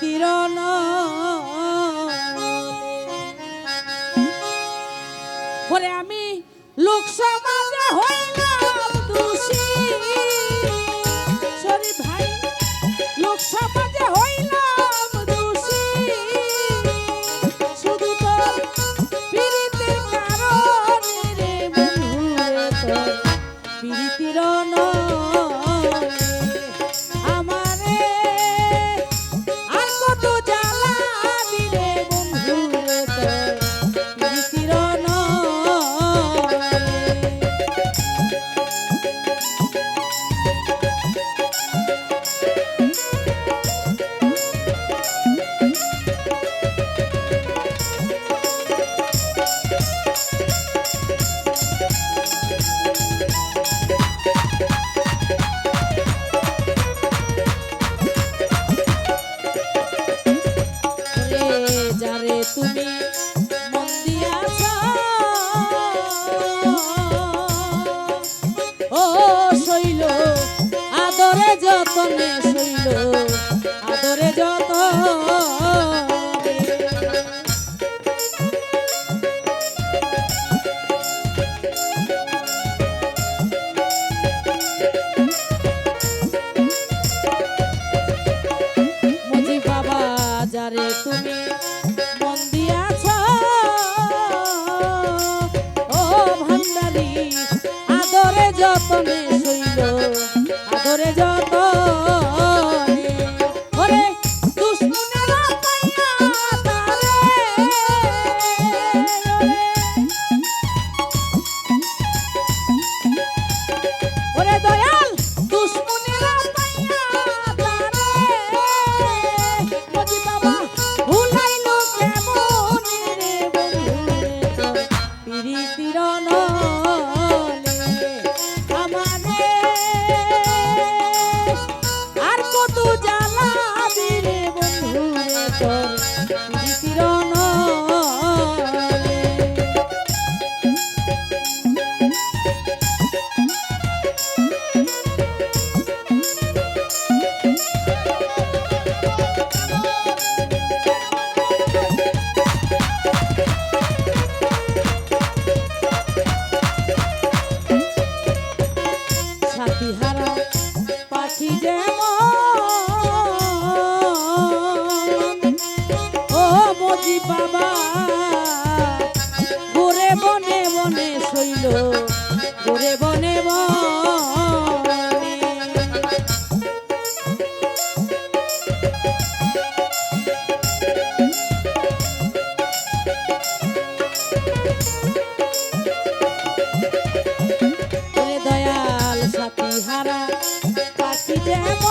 কিরণ? আমি লোক সমাজে হইল যতনে শৈল আদরে যত বাবা। গোরে বনে বনে শৈল গোরে বনে বনে দয়াল সাথী হারা পাখি যেমন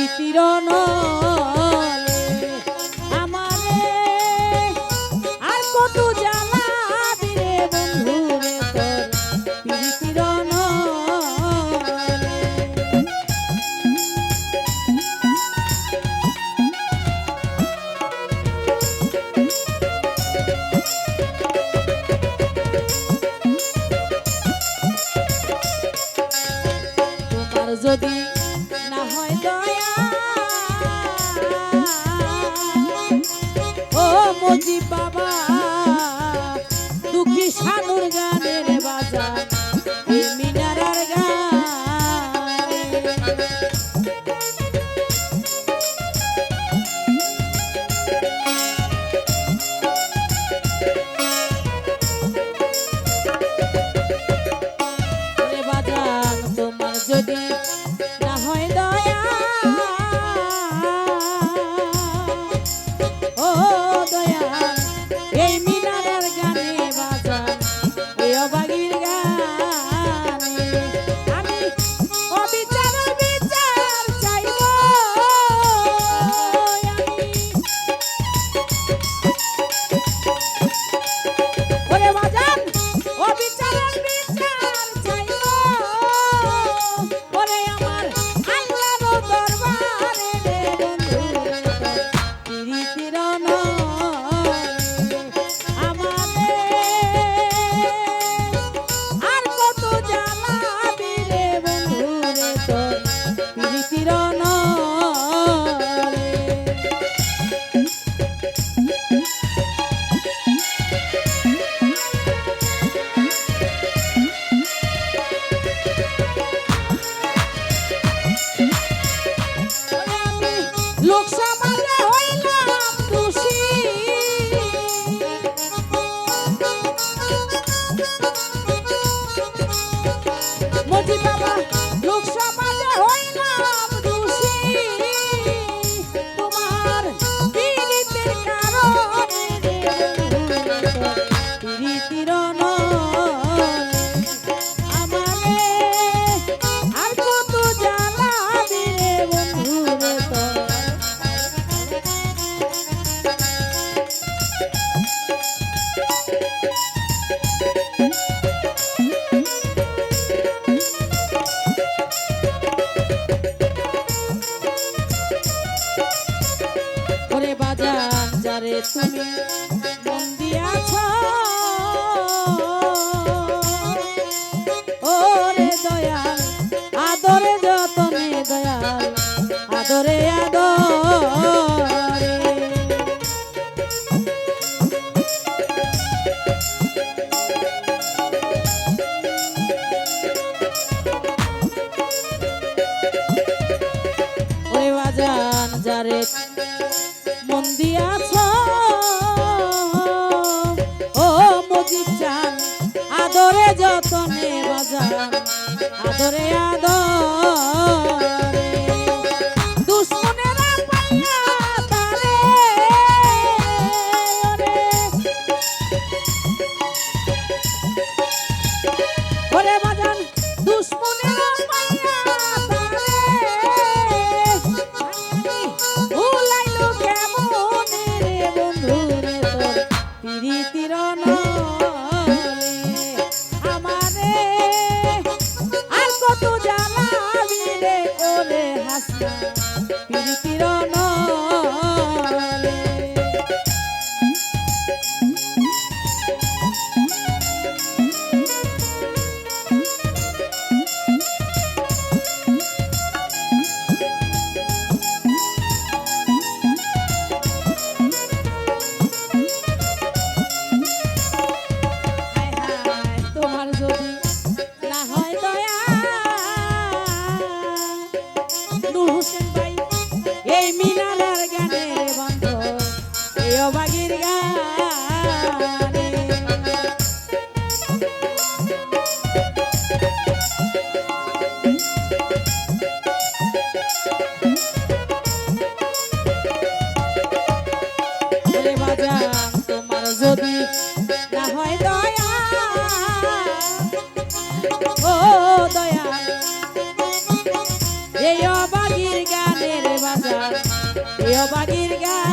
প্রীতিরণ ও দয়া এই Let's come. আদরে আদরে। বলে বাজান তোমার যদি না গানের বাজান এই অবাগির গান।